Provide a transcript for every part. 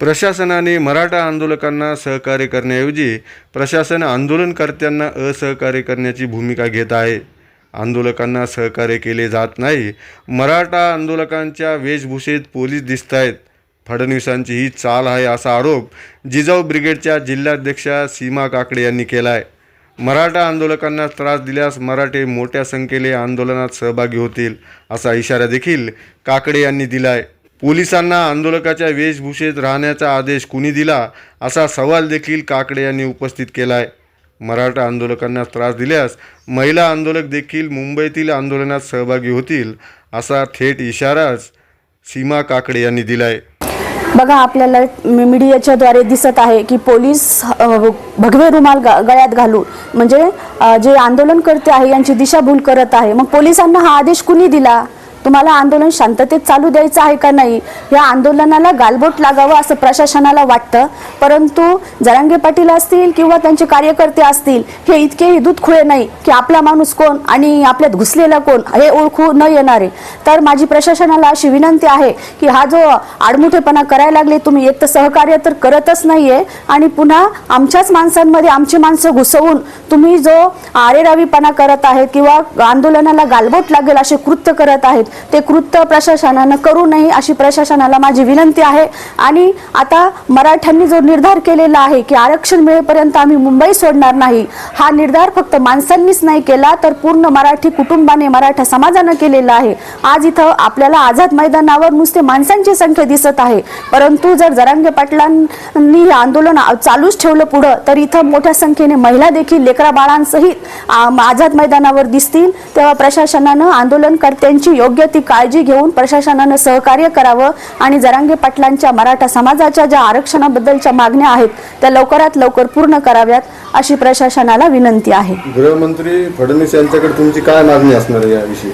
प्रशासनाने मराठा आंदोलकांना सहकार्य करण्याऐवजी प्रशासन आंदोलनकर्त्यांना असहकार्य करण्याची भूमिका घेत आहे. आंदोलकांना सहकार्य केले जात नाही. मराठा आंदोलकांच्या वेशभूषेत पोलीस दिसत आहेत फडणवीसांची ही चाल आहे असा आरोप जिजाऊ ब्रिगेडच्या जिल्हाध्यक्षा सीमा काकडे यांनी केला आहे मराठा आंदोलकांना त्रास दिल्यास मराठे मोठ्या संख्येने आंदोलनात सहभागी होतील असा इशारा देखील काकडे यांनी दिला आहे पोलिसांना आंदोलकाच्या वेशभूषेत राहण्याचा आदेश कुणी दिला असा सवाल देखील काकडे यांनी उपस्थित केला आहे मराठा आंदोलकांना त्रास दिल्यास महिला आंदोलक देखील मुंबईतील आंदोलनात सहभागी होतील असा थेट इशाराच सीमा काकडे यांनी दिला आहे बघा आपल्याला मी- मीडियाच्या द्वारे दिसत आहे की पोलीस भगवे रुमाल गळ्यात घालून म्हणजे जे आंदोलनकर्ते आहे यांची दिशाभूल करत आहे मग पोलिसांना हा आदेश कुणी दिला? तुम्हाला आंदोलन शांततेत चालू द्यायचं आहे का नाही? या आंदोलनाला गालबोट लागावं असं प्रशासनाला वाटतं. परंतु जरांगे पाटील असतील किंवा त्यांचे कार्यकर्ते असतील हे इतके दूध खुळे नाही की आपला माणूस कोण आणि आपल्यात घुसलेला कोण हे ओळखू न येणारे. तर माझी प्रशासनाला अशी विनंती आहे की हा जो आडमुठेपणा करायला लागले तुम्ही एक तर सहकार्य तर करतच नाहीये आणि पुन्हा आमच्याच माणसांमध्ये आमची माणसं घुसवून तुम्ही जो आरेरावीपणा करत आहेत किंवा आंदोलनाला गालबोट लागेल असे कृत्य करत आहेत ते कृत्य प्रशासनानं करू नये अशी प्रशासनाला माझी विनंती आहे. आणि आता मराठ्यांनी जो निर्धार केलेला आहे की आरक्षण मिळेपर्यंत आम्ही मुंबई सोडणार नाही हा निर्धार फक्त माणसांनीच नाही केला तर पूर्ण मराठी कुटुंबाने मराठा समाजानं केलेला आहे. आज इथं आपल्याला आझाद मैदानावर नुसते माणसांची संख्या दिसत आहे. परंतु जर जरांगे पाटलांनी हे आंदोलन चालूच ठेवलं पुढं तर इथं मोठ्या संख्येने महिला देखील लेकरा बाळांसहित आझाद मैदानावर दिसतील. तेव्हा प्रशासनानं आंदोलनकर्त्यांची योग्य ती काळजी घेऊन प्रशासनानं सहकार्य करावं आणि जरांगे पाटलांच्या मराठा समाजाच्या ज्या आरक्षणाबद्दलच्या मागण्या आहेत त्या लवकरात लवकर पूर्ण कराव्यात अशी प्रशासनाला विनंती आहे. गृहमंत्री फडणवीस यांच्याकडे तुमची काय मागणी असणार याविषयी?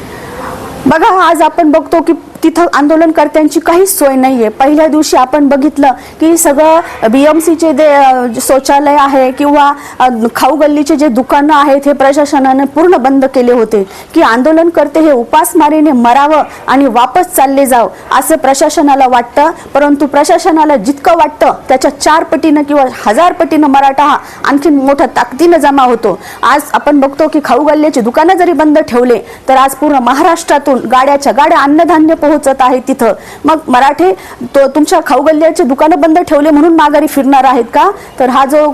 बघा आज आपण बघतो की तिथं आंदोलनकर्त्यांची काहीच सोय नाहीये. पहिल्या दिवशी आपण बघितलं की सगळं बीएमसीचे जे शौचालय आहे किंवा खाऊ गल्लीचे जे दुकानं आहेत हे प्रशासनाने पूर्ण बंद केले होते. की आंदोलनकर्ते हे उपासमारीने मरावं आणि वापस चालले जावं असं प्रशासनाला वाटतं. परंतु प्रशासनाला जितकं वाटतं. त्याच्या चार पटीनं किंवा हजार पटीनं मराठा हा आणखीन मोठ्या ताकदीनं जमा होतो. आज आपण बघतो की खाऊ गल्ल्याची दुकानं जरी बंद ठेवले तर आज पूर्ण महाराष्ट्रातून गाड्याच्या गाड्या अन्नधान्य पोहोचत आहे तिथं. मग मराठे तो तुमच्या खाऊ गल्ल्याची दुकानं बंद ठेवले म्हणून माघारी फिरणार आहेत का? तर हा जो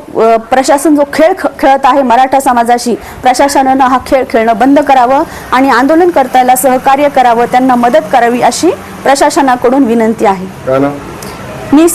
प्रशासन जो खेळ खेळत आहे मराठा समाजाशी प्रशासनानं हा खेळ खेळणं बंद करावं आणि आंदोलनकर्त्याला सहकार्य करावं त्यांना मदत करावी अशी प्रशासनाकडून विनंती आहे. मी